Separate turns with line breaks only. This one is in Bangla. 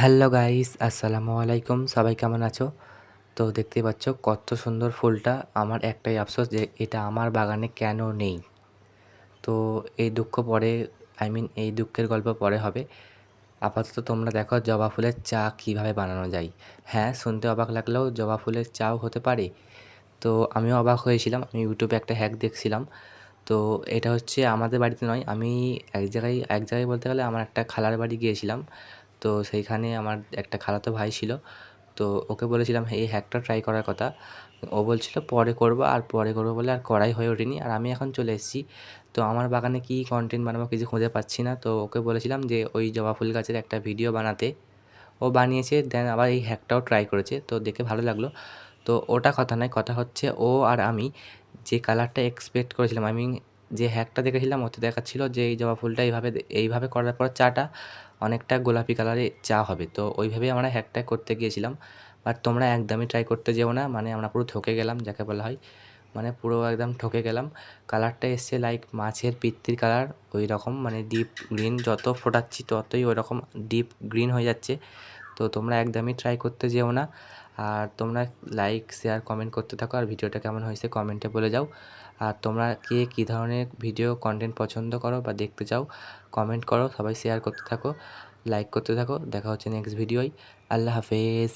হ্যালো গাইস, আসসালামু আলাইকুম। সবাই কেমন আছো? তো দেখতেই পাচ্ছ, কত সুন্দর ফুলটা। আমার একটাই আফসোস যে এটা আমার বাগানে কেন নেই। তো এই দুঃখ পরে আই মিন এই দুঃখের গল্প পরে হবে। আপাতত তোমরা দেখো জবা ফুলের চা কীভাবে বানানো যায়। হ্যাঁ শুনতে অবাক লাগলেও জবা ফুলের চাও হতে পারে। তো আমিও অবাক হয়েছিলাম, আমি ইউটিউবে একটা হ্যাক দেখছিলাম। তো এটা হচ্ছে আমাদের বাড়িতে নয়, আমি এক জায়গায় এক জায়গায় বলতে গেলে আমার একটা খালার বাড়ি গিয়েছিলাম। তো সেইখানে আমার একটা খালাতো ভাই ছিল। তো ওকে বলেছিলাম, এই হ্যাকটা ট্রাই করার কথা। ও বলছিল, পরে করব আর পরে করব বলে আর করাই হয়ে ওঠেনি। আর আমি এখন চলে এসেছি। তো আমার বাগানে কী কন্টেন্ট বানাবো কিছু খুঁজে পাচ্ছি না। তো ওকে বলেছিলাম যে, ওই জবা ফুল গাছের একটা ভিডিও বানাতে। ও বানিয়েছে, দেন আবার এই হ্যাকটাও ট্রাই করেছে। তো দেখে ভালো লাগল। তো ওটা কথা নয়, কথা হচ্ছে ও আর আমি যে কালারটা এক্সপেক্ট করেছিলাম আমি যে হ্যাকটা দেখেছিলাম, ওতে দেখাচ্ছিল যে এই জবা ফুলটা এইভাবে এইভাবে করার পর চাটা অনেকটা গোলাপি কালারে চা হবে। তো ওইভাবে আমরা হ্যাকটা করতে গিয়েছিলাম। বাট তোমরা একদমই ট্রাই করতে যেও না। মানে আমরা পুরো ঠকে গেলাম, যাকে বলা হয়। মানে পুরো একদম ঠকে গেলাম। কালারটা এসছে লাইক মাছের পিত্তির কালার। ওই রকম মানে ডিপ গ্রিন যত ফোটাচ্ছি ততই ওই রকম ডিপ গ্রিন হয়ে যাচ্ছে। তো তোমরা একদমই ট্রাই করতে যেও না। আর তোমরা লাইক শেয়ার কমেন্ট করতে থাকো আর ভিডিওটা কেমন হয়েছে কমেন্টে বলে যাও। আর তোমরা কে কী ধরনের ভিডিও কন্টেন্ট পছন্দ করো বা দেখতে চাও কমেন্ট করো, সবাই শেয়ার করতে থাকো লাইক করতে থাকো। দেখা হচ্ছে নেক্সট ভিডিওয় আল্লাহ হাফেজ।